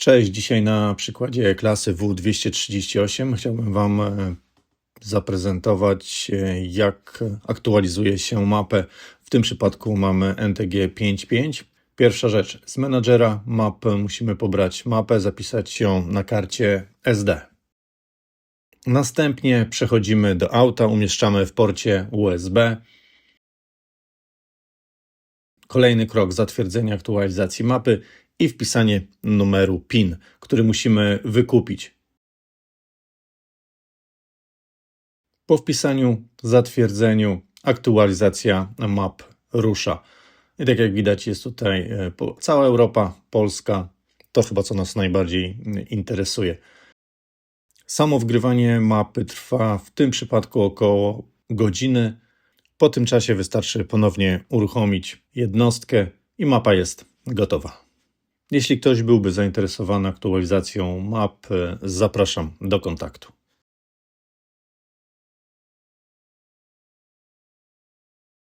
Cześć, dzisiaj na przykładzie klasy W238 chciałbym Wam e, zaprezentować, e, jak aktualizuje się mapę. W tym przypadku mamy NTG 5.5. Pierwsza rzecz, z menadżera map musimy pobrać mapę, zapisać ją na karcie SD. Następnie przechodzimy do auta, umieszczamy w porcie USB. Kolejny krok zatwierdzenie aktualizacji mapy i wpisanie numeru PIN, który musimy wykupić. Po wpisaniu, zatwierdzeniu, aktualizacja map rusza. I tak jak widać, jest tutaj e, cała Europa, Polska. To chyba co nas najbardziej mm, interesuje. Samo wgrywanie mapy trwa w tym przypadku około godziny. Po tym czasie wystarczy ponownie uruchomić jednostkę i mapa jest gotowa. Jeśli ktoś byłby zainteresowany aktualizacją map, zapraszam do kontaktu.